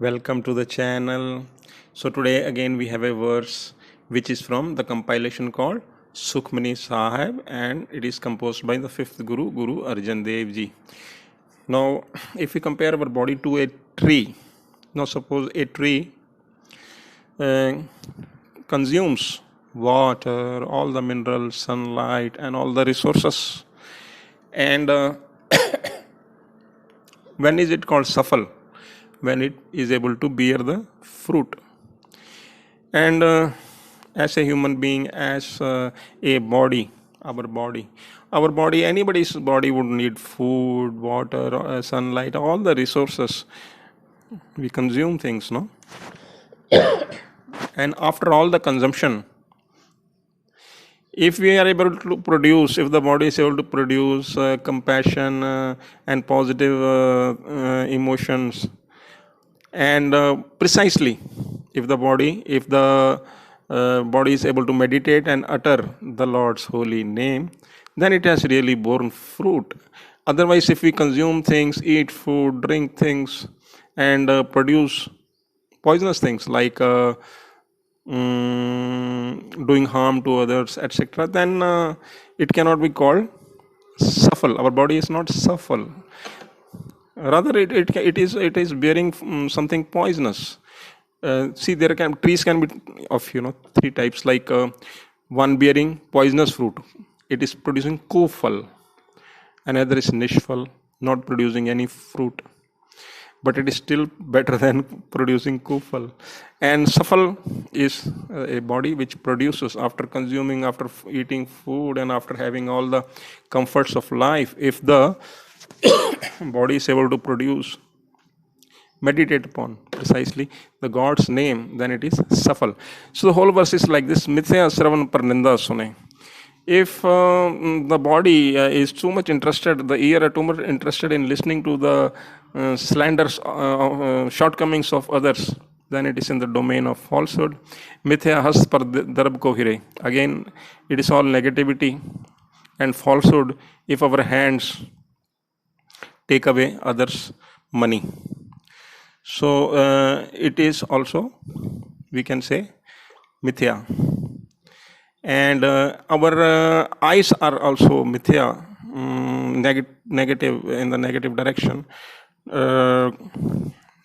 Welcome to the channel. So today again we have a verse which is from the compilation called Sukhmani Sahib and it is composed by the fifth Guru, Guru Arjan Dev Ji. Now if we compare our body to a tree, now suppose a tree uh, consumes water, all the minerals, sunlight and all the resources and uh, when is it called safal when it is able to bear the fruit. And uh, as a human being as uh, a body our body our body anybody's body would need food water uh, sunlight all the resources. We consume things no? And after all the consumption if we are able to produce if the body is able to produce uh, compassion uh, and positive uh, emotions and uh, precisely if the body if the uh, body is able to meditate and utter the lord's holy name then it has really borne fruit. Otherwise if we consume things eat food drink things and uh, produce poisonous things like uh, mm, doing harm to others etc then uh, it cannot be called shuffle. Our body is not shuffle rather it, it, it is it is bearing mm, something poisonous. Uh, see there can trees can be of you know three types like uh, one bearing poisonous fruit. It is producing kofal. Another is nishfal not producing any fruit. But it is still better than producing kufal and safal is uh, a body which produces after consuming after eating food and after having all the comforts of life. If the body is able to produce meditate upon precisely the god's name then it is safal so the whole verse is like this mithya sravan par ninda sune. If uh, mm, the body uh, is too much interested the ear are too much interested in listening to the uh, slanders uh, uh, shortcomings of others then it is in the domain of falsehood. Mithya has par darb ko hire. Again it is all negativity and falsehood. If our hands take away others money. So uh, it is also we can say mithya. And uh, our uh, eyes are also mithya um, neg- negative in the negative direction uh,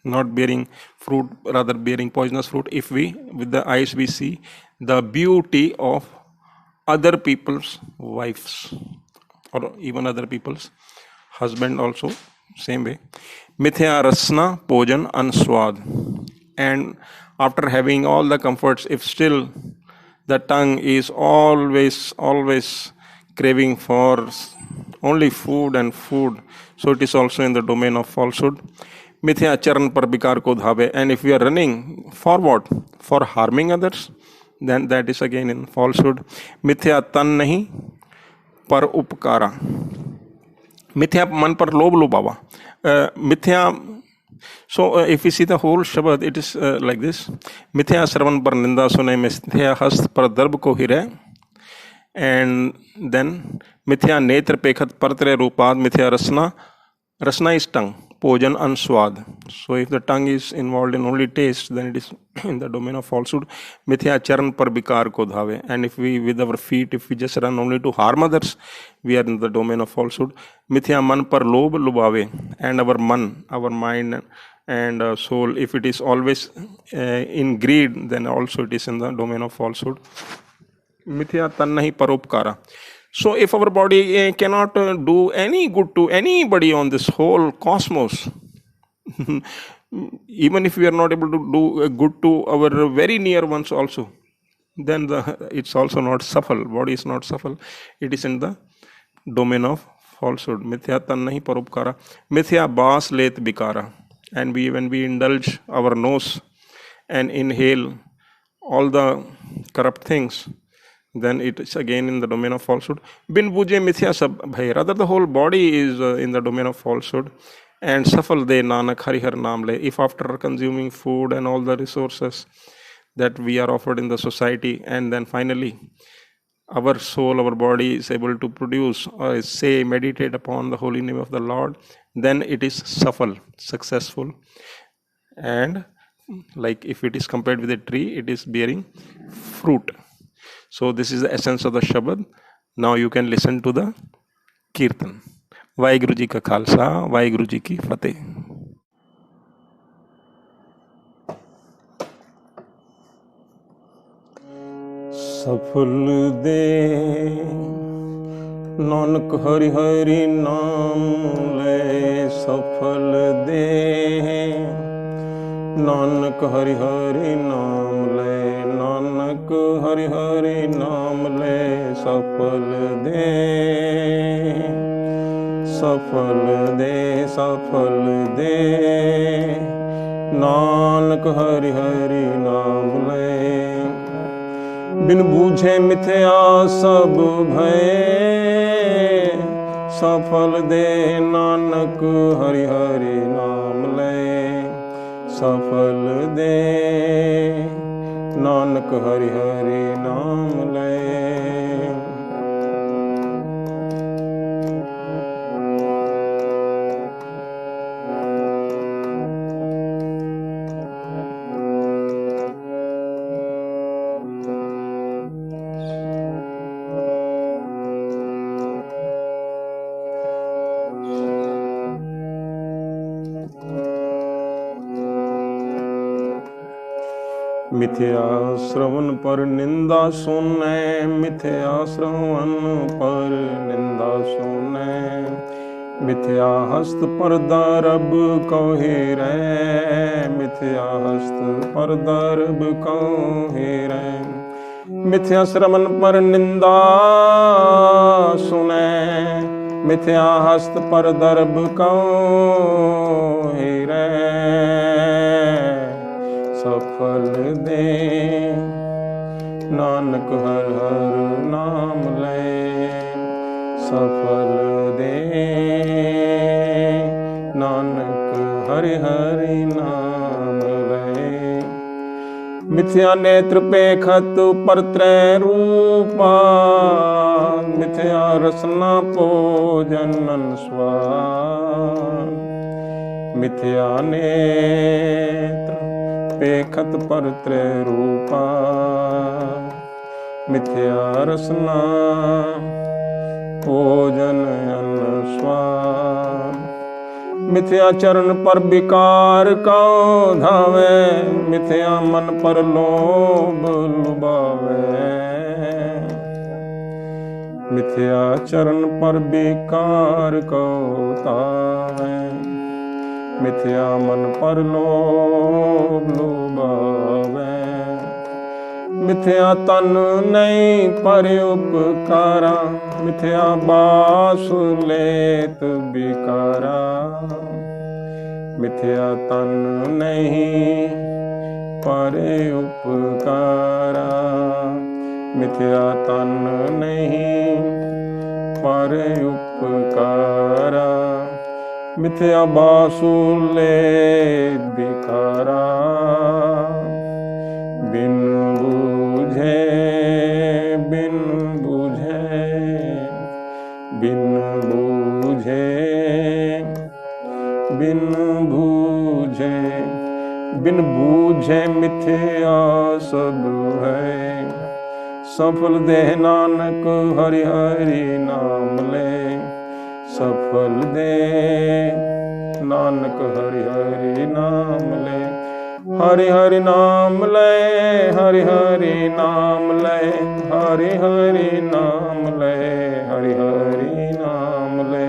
not bearing fruit rather bearing poisonous fruit. If we with the eyes we see the beauty of other people's wives or even other people's husband also same way मिथ्या रसना भोजन अनस्वाद and after having all the comforts if still the tongue is always always craving for only food and food so it is also in the domain of falsehood मिथ्या चरण पर बिकार को धावे and if you are running for what for harming others then that is again in falsehood मिथ्या तन नहीं पर उपकारा मिथ्या मन पर लोभ लुभावा। मिथ्या so if you see the whole शब्द इट इज़ लाइक दिस मिथ्या श्रवण पर निंदा सुने, मिथ्या हस्त पर दर्भ को हिरे एंड देन मिथ्या नेत्र पेखत परत्रे रूपाद, मिथ्या रसना रसना is tongue. Pojan and swad. So if the tongue is involved in only taste, then it is in the domain of falsehood. Mithya charan par bikar ko dhave. And if we, with our feet, if we just run only to harm others, we are in the domain of falsehood. Mithya man par lob lubave. And our man, our mind and uh, soul, if it is always uh, in greed, then also it is in the domain of falsehood. Mithya tannahi paropkara. So, if our body uh, cannot uh, do any good to anybody on this whole cosmos, even if we are not able to do uh, good to our very near ones also, then the, it's also not suffer. Body is not suffer. It is in the domain of falsehood. Mithya tannahi parupkara. Mithya bas let bikara. And we when we indulge our nose and inhale all the corrupt things, then it is again in the domain of falsehood. Bin buje mithya sab. Rather, the whole body is uh, in the domain of falsehood. And safal de nanak harihar naam le. If after consuming food and all the resources that we are offered in the society, and then finally our soul, our body is able to produce or say, meditate upon the holy name of the Lord, then it is safal, successful. and like if it is compared with a tree it is bearing fruit So this is the essence of the Shabad. Now you can listen to the Kirtan. Waheguru ji का Khalsa Waheguru Ji Ki फतेह सफल दे नानक हरि हरि नाम ले सफल दे नानक हरि हरि नाम ले ਨਾਨਕ ਹਰਿ ਹਰਿ ਨਾਮ ਲੈ ਸਫਲ ਦੇ। ਸਫਲ ਦੇ ਸਫਲ ਦੇ। ਨਾਨਕ ਹਰਿ ਹਰਿ ਨਾਮ ਲੈ। ਬਿਨ ਬੂਝੇ ਮਿਥਿਆ ਸਭ ਭਏ। ਸਫਲ ਦੇ, ਨਾਨਕ ਹਰਿ ਹਰਿ ਨਾਮ ਲੈ। ਸਫਲ ਦੇ। ਨਾਨਕ ਹਰਿ ਹਰਿ ਨਾਮ ਲਏ ਮਿਥਿਆ ਸ਼ਰਵਨ ਪਰ ਨਿੰਦਾ ਸੁਨੈ ਮਿਥਿਆ ਸ਼ਰਵਨ ਪਰ ਨਿੰਦਾ ਸੁਨੈ ਮਿਥਿਆ ਹਸਤ ਪਰ ਦਰਬ ਕਹੇ ਰੈ, ਮਿਥਿਆ ਹਸਤ ਪਰ ਦਰਬ ਕਹੇ ਰੈ। ਮਿਥਿਆ ਸ਼ਰਵਨ ਪਰ ਨਿੰਦਾ ਸੁਨੈ ਮਿਥਿਆ ਹਸਤ ਪਰ ਦਰਬ ਕਹੇ ਰੈ। सफल दे। नानक हर हर नाम ले। सफल दे। नानक हरि हरि नाम ले। मिथ्या नेत्र पे खत पर त्रै रूपा मिथ्या रसना पोजन स्वा मिथ्या नेत्र ਪੇਖਤ ਪਰਤ੍ਰੈ ਰੂਪਾ, ਮਿਥਿਆ ਰਸਨਾ, ਭੋਜਨ ਅਨ ਸਵਾਦ। ਮਿਥਿਆ ਚਰਨ ਪਰ ਵਿਕਾਰ ਕਉ ਧਾਵੇ, ਮਿਥਿਆ ਮਨ ਪਰ ਲੋਭ ਲੁਭਾਵੇ। ਮਿਥਿਆ ਚਰਨ ਪਰ ਵਿਕਾਰ ਕਉ ਧਾਵੇ। ਮਿਥਿਆ ਮਨ ਪਰ ਲੋਭ ਲੁਭਾਵੇ। ਮਿਥਿਆ ਤਨ ਨਹੀਂ ਪਰ ਉਪਕਾਰਾ। ਮਿਥਿਆ ਬਾਸ ਲੇਤ ਬਿਕਾਰਾ। ਮਿਥਿਆ ਤਨ ਨਹੀਂ ਪਰ ਉਪਕਾਰਾ। ਮਿਥਿਆ ਤਨ ਨਹੀਂ ਪਰ ਉਪਕਾਰਾ। मिथ्या बासुले बिकारा बिन बुझे बिन बुझे बिन बुझे बिन बुझे, बिन बूझे मिथ्या सब है। सफल देह नानक हरि हरि नाम ले। फल दे। नानक हरि हरि नाम ले। हरि हरि नाम ले, हरि हरि नाम ले। हरि हरि नाम ले, हरि हरि नाम ले।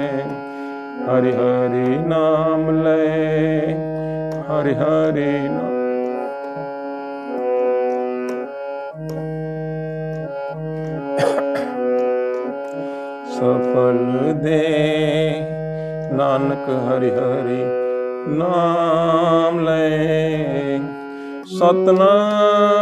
हरि हरि नाम ले। हरि हरि नाम सफल दे। ਨਾਨਕ ਹਰਿ ਹਰਿ ਨਾਮ ਲੈ। ਸਤਨਾਮ